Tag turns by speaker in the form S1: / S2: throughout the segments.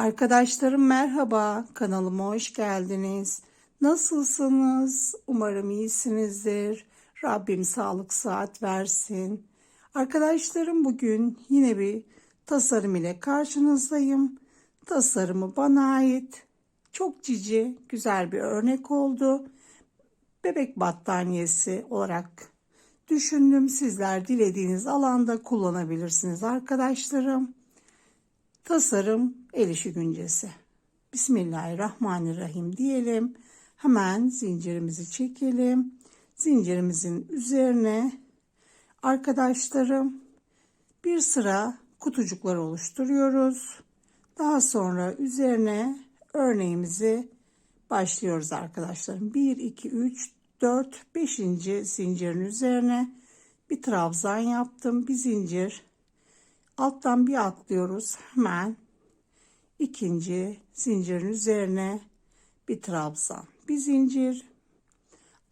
S1: Arkadaşlarım merhaba, kanalıma hoş geldiniz. Nasılsınız? Umarım iyisinizdir. Rabbim sağlık saat versin. Arkadaşlarım bugün yine bir tasarım ile karşınızdayım. Tasarımı bana ait. Çok cici, güzel bir örnek oldu. Bebek battaniyesi olarak düşündüm. Sizler dilediğiniz alanda kullanabilirsiniz arkadaşlarım. Tasarım el işi güncesi. Bismillahirrahmanirrahim diyelim. Hemen zincirimizi çekelim. Zincirimizin üzerine arkadaşlarım bir sıra kutucuklar oluşturuyoruz. Daha sonra üzerine örneğimizi başlıyoruz arkadaşlarım. 1, 2, 3, 4, 5. zincirin üzerine bir trabzan yaptım. Bir zincir alttan bir atlıyoruz hemen ikinci zincirin üzerine bir trabzan bir zincir.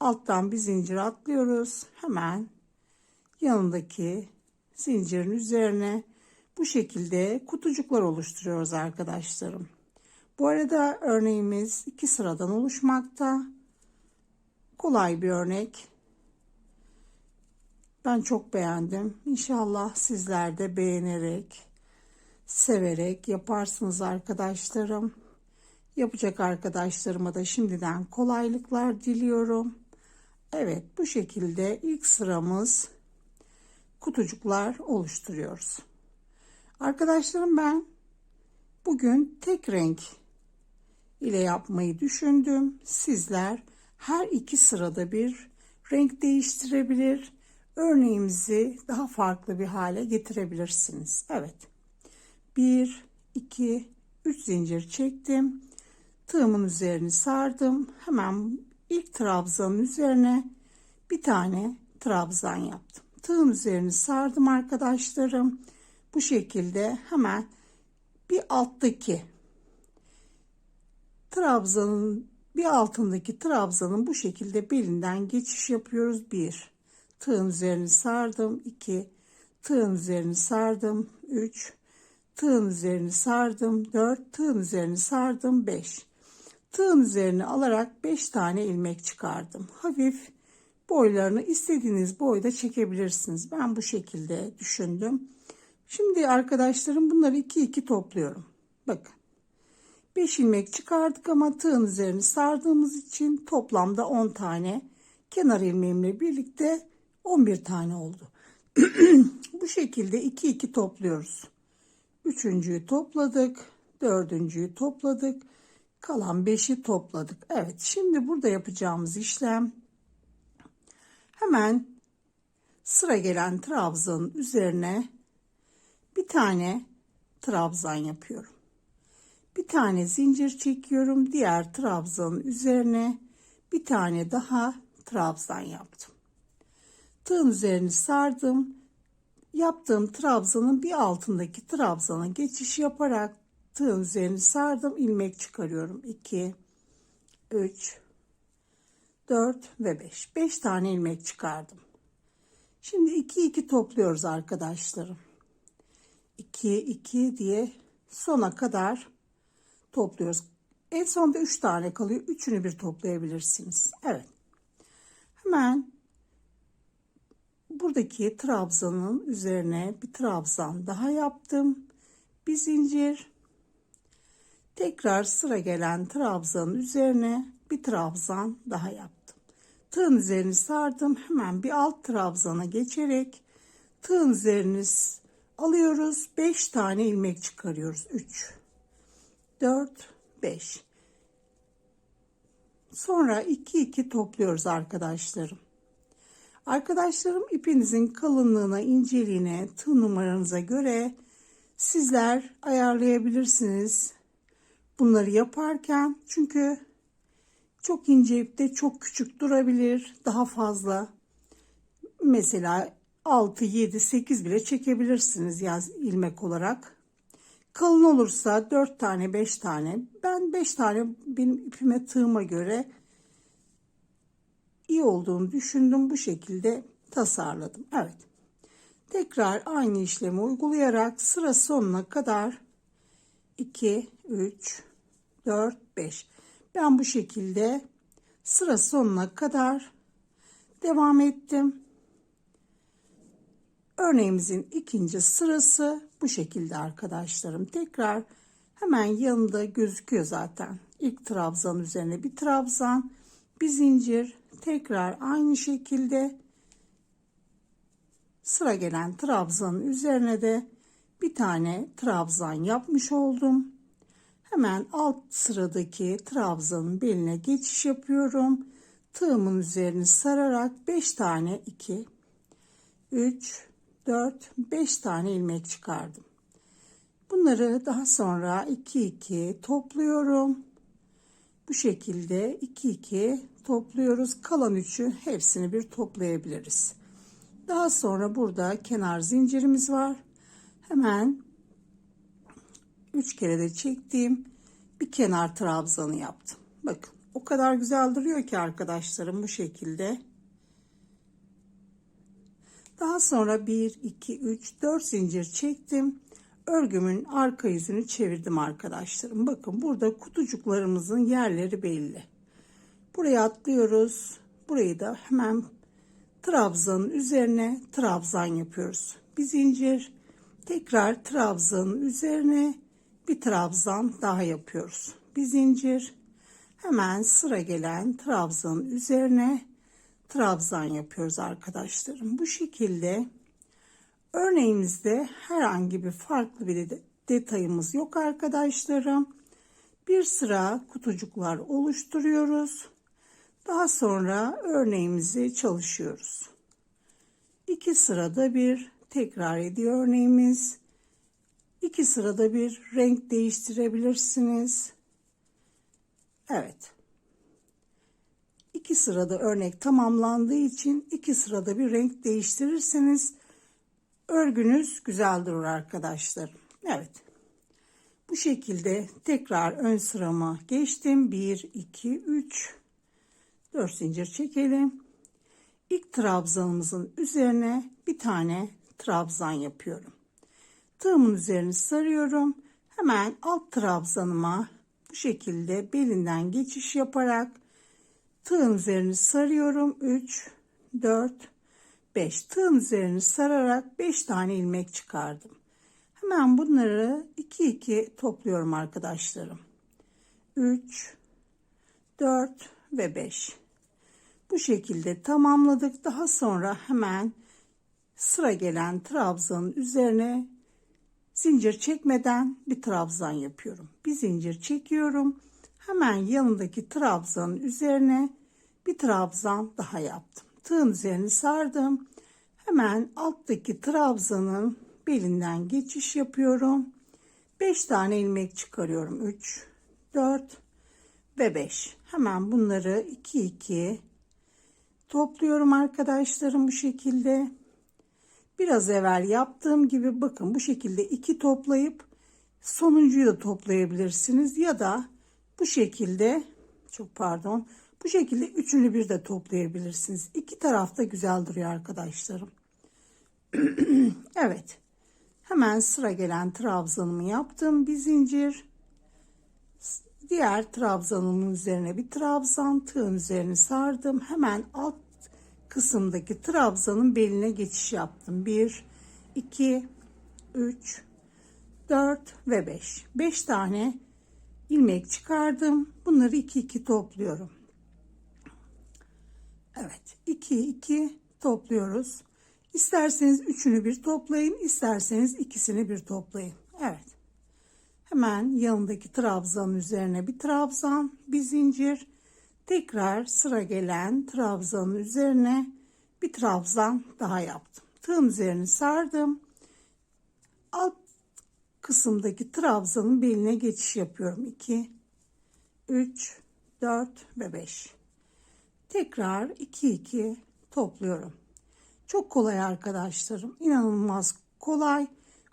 S1: Alttan bir zincir atlıyoruz. Hemen yanındaki zincirin üzerine bu şekilde kutucuklar oluşturuyoruz arkadaşlarım. Bu arada örneğimiz iki sıradan oluşmakta. Kolay bir örnek. Ben çok beğendim. İnşallah sizler de beğenerek, severek yaparsınız arkadaşlarım. Yapacak arkadaşlarıma da şimdiden kolaylıklar diliyorum. Evet bu şekilde ilk sıramız kutucuklar oluşturuyoruz. Arkadaşlarım ben bugün tek renk ile yapmayı düşündüm. Sizler her iki sırada bir renk değiştirebilir örneğimizi daha farklı bir hale getirebilirsiniz. Evet. 1 2 3 zincir çektim. Tığımın üzerini sardım. Hemen ilk trabzanın üzerine bir tane trabzan yaptım. Tığın üzerini sardım arkadaşlarım. Bu şekilde hemen bir alttaki trabzanın bir altındaki trabzanın bu şekilde belinden geçiş yapıyoruz. 1 tığın üzerini sardım 2 tığın üzerini sardım 3 tığın üzerini sardım 4 tığın üzerini sardım 5 tığın üzerini alarak 5 tane ilmek çıkardım. Hafif boylarını istediğiniz boyda çekebilirsiniz. Ben bu şekilde düşündüm. Şimdi arkadaşlarım bunları 2 2 topluyorum. Bakın. 5 ilmek çıkardık ama tığın üzerini sardığımız için toplamda 10 tane kenar ilmeğimle birlikte 11 tane oldu. Bu şekilde 2 2 topluyoruz. Üçüncüyü topladık. Dördüncüyü topladık. Kalan 5'i topladık. Evet şimdi burada yapacağımız işlem hemen sıra gelen trabzanın üzerine bir tane trabzan yapıyorum. Bir tane zincir çekiyorum. Diğer trabzanın üzerine bir tane daha trabzan yaptım. Tığın üzerini sardım. Yaptığım trabzanın bir altındaki trabzana geçiş yaparak tığın üzerini sardım. ilmek çıkarıyorum. 2 3 4 ve 5. 5 tane ilmek çıkardım. Şimdi 2 2 topluyoruz arkadaşlarım. 2 2 diye sona kadar topluyoruz. En sonda 3 tane kalıyor. Üçünü bir toplayabilirsiniz. Evet. Hemen buradaki trabzanın üzerine bir trabzan daha yaptım. Bir zincir. Tekrar sıra gelen trabzanın üzerine bir trabzan daha yaptım. Tığın üzerini sardım. Hemen bir alt trabzana geçerek tığın üzerini alıyoruz. 5 tane ilmek çıkarıyoruz. 3 4 5 Sonra 2 2 topluyoruz arkadaşlarım. Arkadaşlarım ipinizin kalınlığına, inceliğine, tığ numaranıza göre sizler ayarlayabilirsiniz. Bunları yaparken çünkü çok ince ipte çok küçük durabilir. Daha fazla mesela 6, 7, 8 bile çekebilirsiniz yaz ilmek olarak. Kalın olursa 4 tane 5 tane ben 5 tane benim ipime tığıma göre iyi olduğunu düşündüm. Bu şekilde tasarladım. Evet. Tekrar aynı işlemi uygulayarak sıra sonuna kadar 2, 3, 4, 5. Ben bu şekilde sıra sonuna kadar devam ettim. Örneğimizin ikinci sırası bu şekilde arkadaşlarım. Tekrar hemen yanında gözüküyor zaten. İlk trabzan üzerine bir trabzan, bir zincir, tekrar aynı şekilde sıra gelen trabzanın üzerine de bir tane trabzan yapmış oldum. Hemen alt sıradaki trabzanın beline geçiş yapıyorum. Tığımın üzerini sararak 5 tane 2 3 4 5 tane ilmek çıkardım. Bunları daha sonra 2 2 topluyorum. Bu şekilde 2 2 topluyoruz. Kalan üçü hepsini bir toplayabiliriz. Daha sonra burada kenar zincirimiz var. Hemen 3 kere de çektiğim bir kenar trabzanı yaptım. Bakın o kadar güzel duruyor ki arkadaşlarım bu şekilde. Daha sonra 1, 2, 3, 4 zincir çektim. Örgümün arka yüzünü çevirdim arkadaşlarım. Bakın burada kutucuklarımızın yerleri belli. Buraya atlıyoruz. Burayı da hemen trabzanın üzerine trabzan yapıyoruz. Bir zincir tekrar trabzanın üzerine bir trabzan daha yapıyoruz. Bir zincir hemen sıra gelen trabzanın üzerine trabzan yapıyoruz arkadaşlarım. Bu şekilde örneğimizde herhangi bir farklı bir detayımız yok arkadaşlarım. Bir sıra kutucuklar oluşturuyoruz. Daha sonra örneğimizi çalışıyoruz. İki sırada bir tekrar ediyor örneğimiz. İki sırada bir renk değiştirebilirsiniz. Evet. İki sırada örnek tamamlandığı için iki sırada bir renk değiştirirseniz örgünüz güzel durur arkadaşlar. Evet. Bu şekilde tekrar ön sırama geçtim. 1, 2, 3, 4 zincir çekelim. İlk trabzanımızın üzerine bir tane trabzan yapıyorum. Tığımın üzerini sarıyorum. Hemen alt trabzanıma bu şekilde belinden geçiş yaparak tığın üzerini sarıyorum. 3, 4, 5. Tığın üzerini sararak 5 tane ilmek çıkardım. Hemen bunları 2 2 topluyorum arkadaşlarım. 3, 4 ve 5. Bu şekilde tamamladık. Daha sonra hemen sıra gelen trabzanın üzerine zincir çekmeden bir trabzan yapıyorum. Bir zincir çekiyorum. Hemen yanındaki trabzanın üzerine bir trabzan daha yaptım. Tığın üzerini sardım. Hemen alttaki trabzanın belinden geçiş yapıyorum. 5 tane ilmek çıkarıyorum. 3, 4 ve 5. Hemen bunları 2 2 topluyorum arkadaşlarım bu şekilde. Biraz evvel yaptığım gibi bakın bu şekilde iki toplayıp sonuncuyu da toplayabilirsiniz ya da bu şekilde çok pardon bu şekilde üçünü bir de toplayabilirsiniz. İki tarafta güzel duruyor arkadaşlarım. evet. Hemen sıra gelen trabzanımı yaptım. Bir zincir. Diğer trabzanımın üzerine bir trabzan. Tığın üzerine sardım. Hemen alt kısımdaki trabzanın beline geçiş yaptım. 1, 2, 3, 4 ve 5. 5 tane ilmek çıkardım. Bunları 2 2 topluyorum. Evet 2 2 topluyoruz. İsterseniz üçünü bir toplayın, isterseniz ikisini bir toplayın. Evet. Hemen yanındaki trabzanın üzerine bir trabzan, bir zincir, tekrar sıra gelen trabzanın üzerine bir trabzan daha yaptım. Tığın üzerini sardım. Alt kısımdaki trabzanın beline geçiş yapıyorum. 2 3 4 ve 5. Tekrar 2 2 topluyorum. Çok kolay arkadaşlarım. İnanılmaz kolay.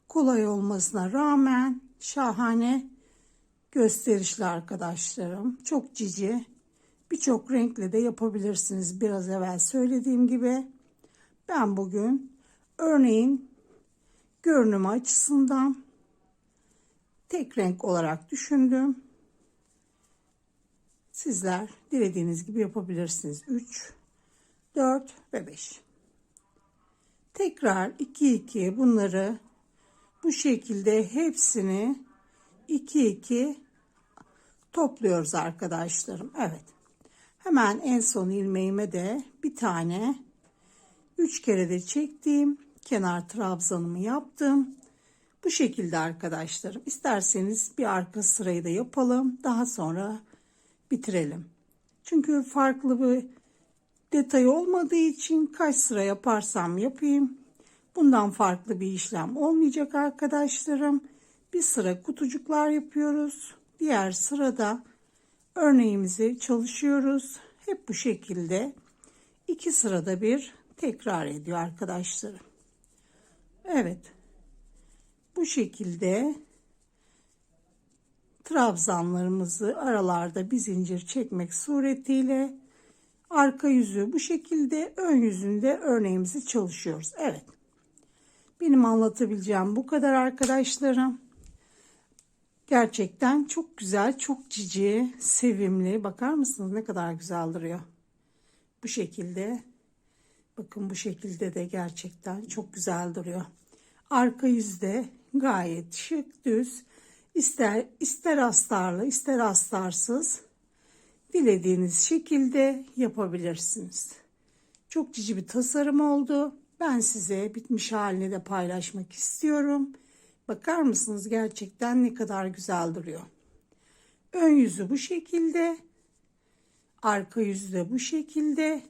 S1: Kolay olmasına rağmen şahane gösterişli arkadaşlarım. Çok cici. Birçok renkle de yapabilirsiniz. Biraz evvel söylediğim gibi. Ben bugün örneğin görünümü açısından tek renk olarak düşündüm. Sizler dilediğiniz gibi yapabilirsiniz. 3, 4 ve 5. Tekrar 2 2 bunları bu şekilde hepsini 2 2 topluyoruz arkadaşlarım. Evet. Hemen en son ilmeğime de bir tane 3 kere de çektiğim kenar trabzanımı yaptım. Bu şekilde arkadaşlarım. İsterseniz bir arka sırayı da yapalım. Daha sonra bitirelim. Çünkü farklı bir detay olmadığı için kaç sıra yaparsam yapayım. Bundan farklı bir işlem olmayacak arkadaşlarım. Bir sıra kutucuklar yapıyoruz. Diğer sırada örneğimizi çalışıyoruz. Hep bu şekilde iki sırada bir tekrar ediyor arkadaşlarım. Evet. Bu şekilde trabzanlarımızı aralarda bir zincir çekmek suretiyle arka yüzü bu şekilde ön yüzünde örneğimizi çalışıyoruz. Evet. Benim anlatabileceğim bu kadar arkadaşlarım. Gerçekten çok güzel, çok cici, sevimli. Bakar mısınız ne kadar güzel duruyor. Bu şekilde. Bakın bu şekilde de gerçekten çok güzel duruyor. Arka yüzde gayet şık, düz. İster ister astarlı, ister astarsız dilediğiniz şekilde yapabilirsiniz. Çok cici bir tasarım oldu. Ben size bitmiş halini de paylaşmak istiyorum. Bakar mısınız gerçekten ne kadar güzel duruyor. Ön yüzü bu şekilde. Arka yüzü de bu şekilde.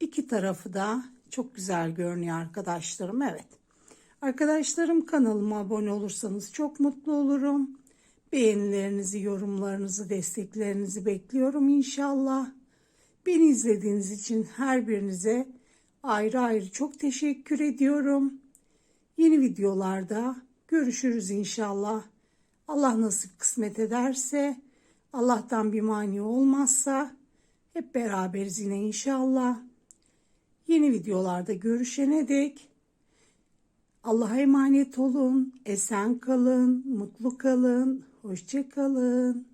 S1: İki tarafı da çok güzel görünüyor arkadaşlarım. Evet. Arkadaşlarım kanalıma abone olursanız çok mutlu olurum. Beğenilerinizi, yorumlarınızı, desteklerinizi bekliyorum inşallah. Beni izlediğiniz için her birinize ayrı ayrı çok teşekkür ediyorum. Yeni videolarda görüşürüz inşallah. Allah nasip kısmet ederse, Allah'tan bir mani olmazsa hep beraberiz yine inşallah. Yeni videolarda görüşene dek Allah'a emanet olun, esen kalın, mutlu kalın, hoşça kalın.